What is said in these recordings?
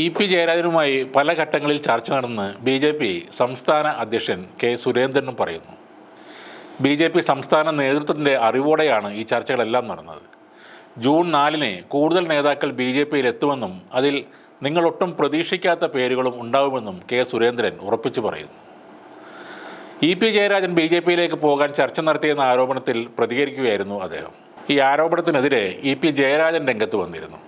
E P ജയരാജനുമായി പല ഘട്ടങ്ങളിൽ ചർച്ച നടന്ന് ബി ജെ പി സംസ്ഥാന അധ്യക്ഷൻ കെ സുരേന്ദ്രനും പറയുന്നു. ബി ജെ പി സംസ്ഥാന നേതൃത്വത്തിന്റെ അറിവോടെയാണ് ഈ ചർച്ചകളെല്ലാം നടന്നത്. ജൂൺ നാലിന് കൂടുതൽ നേതാക്കൾ ബി ജെ പിയിൽ എത്തുമെന്നും അതിൽ നിങ്ങളൊട്ടും പ്രതീക്ഷിക്കാത്ത പേരുകളും ഉണ്ടാവുമെന്നും കെ സുരേന്ദ്രൻ ഉറപ്പിച്ചു പറയുന്നു. E P Jayarajan B J പിയിലേക്ക് പോകാൻ ചർച്ച നടത്തിയെന്ന ആരോപണത്തിൽ പ്രതികരിക്കുകയായിരുന്നു അദ്ദേഹം. ഈ ആരോപണത്തിനെതിരെ ഇ പി ജയരാജൻ രംഗത്ത് വന്നിരുന്നു.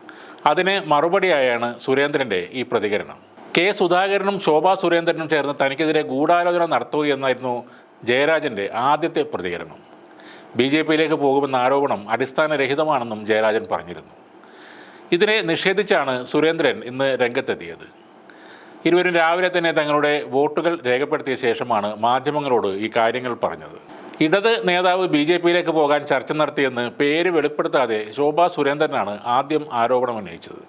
അതിന് മറുപടിയായാണ് സുരേന്ദ്രന്റെ ഈ പ്രതികരണം. കെ സുധാകരനും ശോഭാ സുരേന്ദ്രനും ചേർന്ന് തനിക്കെതിരെ ഗൂഢാലോചന നടത്തുകയെന്നായിരുന്നു ജയരാജന്റെ ആദ്യത്തെ പ്രതികരണം. ബി ജെ പിയിലേക്ക് പോകുമെന്ന ആരോപണം അടിസ്ഥാനരഹിതമാണെന്നും ജയരാജൻ പറഞ്ഞിരുന്നു. ഇതിനെ നിഷേധിച്ചാണ് സുരേന്ദ്രൻ ഇന്ന് രംഗത്തെത്തിയത്. ഇരുവരും രാവിലെ തന്നെ തങ്ങളുടെ വോട്ടുകൾ രേഖപ്പെടുത്തിയ ശേഷമാണ് മാധ്യമങ്ങളോട് ഈ കാര്യങ്ങൾ പറഞ്ഞത്. ഇടത് നേതാവ് ബി ജെ പിയിലേക്ക് പോകാൻ ചർച്ച നടത്തിയെന്ന് പേര് വെളിപ്പെടുത്താതെ ശോഭാ സുരേന്ദ്രനാണ് ആദ്യം ആരോപണം ഉന്നയിച്ചത്.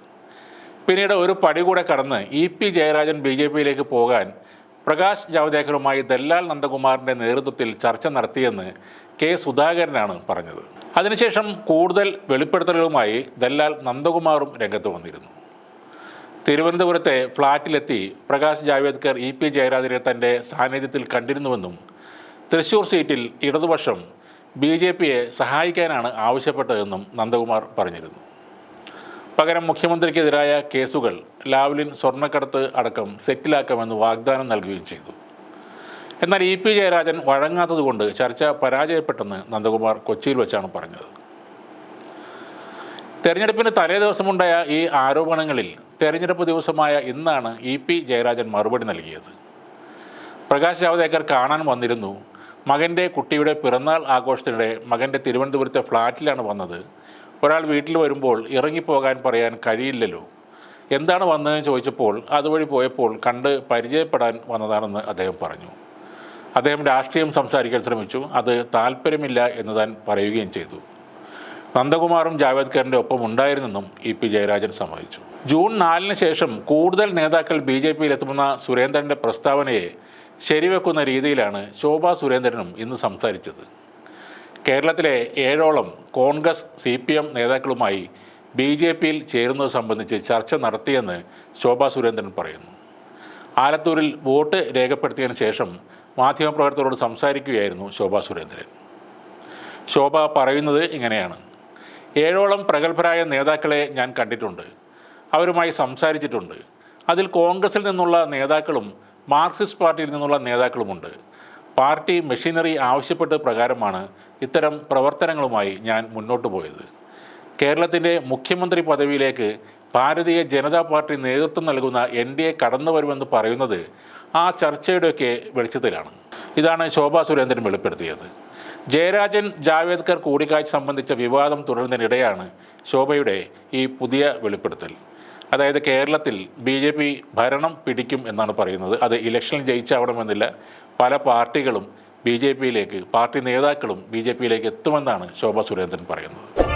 പിന്നീട് ഒരു പടി കൂടെ കടന്ന് E P Jayarajan B J പിയിലേക്ക് പോകാൻ പ്രകാശ് ജാവ്ദേക്കറുമായി ദല്ലാൽ നന്ദകുമാറിന്റെ നേതൃത്വത്തിൽ ചർച്ച നടത്തിയെന്ന് കെ സുധാകരനാണ് പറഞ്ഞത്. അതിനുശേഷം കൂടുതൽ വെളിപ്പെടുത്തലുകളുമായി ദല്ലാൽ നന്ദകുമാറും രംഗത്ത് വന്നിരുന്നു. തിരുവനന്തപുരത്തെ ഫ്ളാറ്റിലെത്തി പ്രകാശ് ജാവേദ്കർ ഇ പി ജയരാജനെ തന്റെ സാന്നിധ്യത്തിൽ കണ്ടിരുന്നുവെന്നും തൃശൂർ സീറ്റിൽ ഇടതുപക്ഷം ബി ജെ പിയെ സഹായിക്കാനാണ് ആവശ്യപ്പെട്ടതെന്നും നന്ദകുമാർ പറഞ്ഞിരുന്നു. പകരം മുഖ്യമന്ത്രിക്കെതിരായ കേസുകൾ ലാവ്ലിൻ സ്വർണക്കടത്ത് അടക്കം സെറ്റിലാക്കാമെന്ന് വാഗ്ദാനം നൽകുകയും ചെയ്തു. എന്നാൽ ഇ പി ജയരാജൻ വഴങ്ങാത്തതുകൊണ്ട് ചർച്ച പരാജയപ്പെട്ടെന്ന് നന്ദകുമാർ കൊച്ചിയിൽ വെച്ചാണ് പറഞ്ഞത്. തെരഞ്ഞെടുപ്പിന് തലേ ദിവസമുണ്ടായ ഈ ആരോപണങ്ങളിൽ തെരഞ്ഞെടുപ്പ് ദിവസമായ ഇന്നാണ് ഇ പി ജയരാജൻ മറുപടി നൽകിയത്. പ്രകാശ് ജാവദേക്കർ കാണാൻ വന്നിരുന്നു മകന്റെ കുട്ടിയുടെ പിറന്നാൾ ആഘോഷത്തിനിടെ മകന്റെ തിരുവനന്തപുരത്തെ ഫ്ലാറ്റിലാണ് വന്നത്. ഒരാൾ വീട്ടിൽ വരുമ്പോൾ ഇറങ്ങിപ്പോകാൻ പറയാൻ കഴിയില്ലല്ലോ. എന്താണ് വന്നതെന്ന് ചോദിച്ചപ്പോൾ അതുവഴി പോയപ്പോൾ കണ്ട് പരിചയപ്പെടാൻ വന്നതാണെന്ന് അദ്ദേഹം പറഞ്ഞു. അദ്ദേഹം രാഷ്ട്രീയം സംസാരിക്കാൻ ശ്രമിച്ചു. അത് താല്പര്യമില്ല എന്ന് താൻ പറയുകയും ചെയ്തു. നന്ദകുമാറും ജാവേദ്കറിന്റെ ഒപ്പം ഉണ്ടായിരുന്നെന്നും ഇ പി ജയരാജൻ സമ്മതിച്ചു. ജൂൺ നാലിന് ശേഷം കൂടുതൽ നേതാക്കൾ ബി ജെ പിയിൽ എത്തുമെന്ന സുരേന്ദ്രന്റെ പ്രസ്താവനയെ ശരിവെക്കുന്ന രീതിയിലാണ് ശോഭാ സുരേന്ദ്രനും ഇന്ന് സംസാരിച്ചത്. കേരളത്തിലെ ഏഴോളം കോൺഗ്രസ് സി പി എം നേതാക്കളുമായി ബി ജെ പിയിൽ ചേരുന്നത് സംബന്ധിച്ച് ചർച്ച നടത്തിയെന്ന് ശോഭാ സുരേന്ദ്രൻ പറയുന്നു. ആലത്തൂരിൽ വോട്ട് രേഖപ്പെടുത്തിയതിനു ശേഷം മാധ്യമപ്രവർത്തകരോട് സംസാരിക്കുകയായിരുന്നു ശോഭാ സുരേന്ദ്രൻ. ശോഭ പറയുന്നത് ഇങ്ങനെയാണ്. ഏഴോളം പ്രഗത്ഭരായ നേതാക്കളെ ഞാൻ കണ്ടിട്ടുണ്ട്. അവരുമായി സംസാരിച്ചിട്ടുണ്ട്. അതിൽ കോൺഗ്രസിൽ നിന്നുള്ള നേതാക്കളും മാർക്സിസ്റ്റ് പാർട്ടിയിൽ നിന്നുള്ള നേതാക്കളുമുണ്ട്. പാർട്ടി മെഷീനറി ആവശ്യപ്പെട്ട പ്രകാരമാണ് ഇത്തരം പ്രവർത്തനങ്ങളുമായി ഞാൻ മുന്നോട്ട് പോയത്. കേരളത്തിന്റെ മുഖ്യമന്ത്രി പദവിയിലേക്ക് ഭാരതീയ ജനതാ പാർട്ടി നേതൃത്വം നൽകുന്ന എൻ ഡി എ കടന്നു വരുമെന്ന് പറയുന്നത് ആ ചർച്ചയുടെയൊക്കെ വെളിച്ചത്തിലാണ്. ഇതാണ് ശോഭാ സുരേന്ദ്രൻ വെളിപ്പെടുത്തിയത്. ജയരാജൻ ജാവേദ്കർ കൂടിക്കാഴ്ച സംബന്ധിച്ച വിവാദം തുടരുന്നതിനിടെയാണ് ശോഭയുടെ ഈ പുതിയ വെളിപ്പെടുത്തൽ. അതായത് കേരളത്തിൽ ബി ജെ പി ഭരണം പിടിക്കും എന്നാണ് പറയുന്നത്. അത് ഇലക്ഷനിൽ ജയിച്ചാവണമെന്നില്ല. പല പാർട്ടികളും ബി ജെ പിയിലേക്ക് പാർട്ടി നേതാക്കളും ബി ജെ പിയിലേക്ക് എത്തുമെന്നാണ് ശോഭ സുരേന്ദ്രൻ പറയുന്നത്.